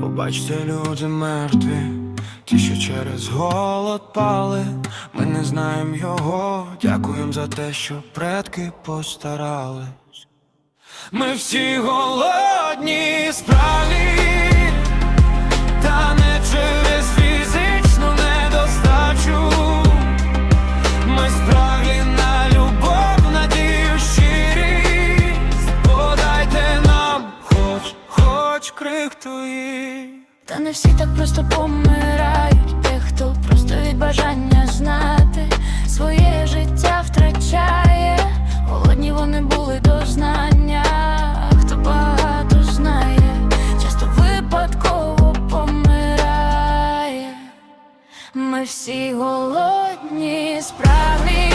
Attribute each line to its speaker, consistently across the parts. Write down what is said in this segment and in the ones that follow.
Speaker 1: Побачте, люди мертві, ті, що через голод пали, ми не знаємо його, дякуємо за те, що предки постарались. Ми всі голодні справі, та не через фізичну недостачу. Ми спраглі на любов, надію, щирість. Подайте нам хоч, хоч крихту її.
Speaker 2: Та не всі так просто помирають, дехто просто від бажання знати своє життя втрачає, голодні вони були до знання, хто багато знає, часто випадково помирає. Ми всі голодні справі,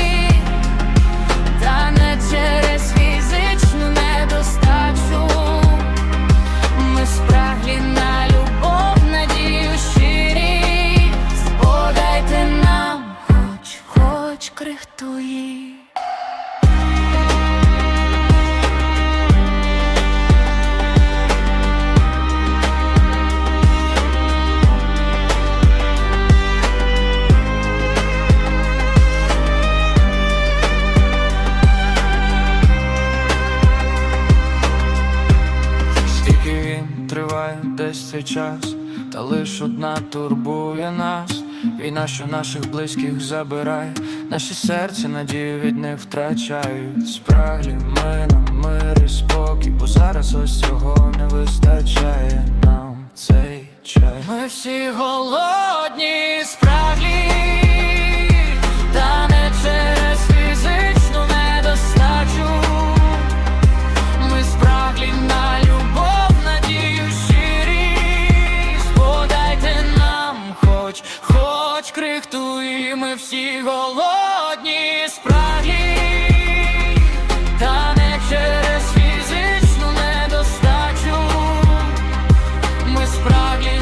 Speaker 1: десь цей час, та лиш одна турбує нас. Війна, що наших близьких забирає, наші серця надію від них втрачають. Спраглі ми на мир і спокій, бо зараз ось цього не вистачає Ми всі голодні справді, та не через фізичну недостачу ми справді.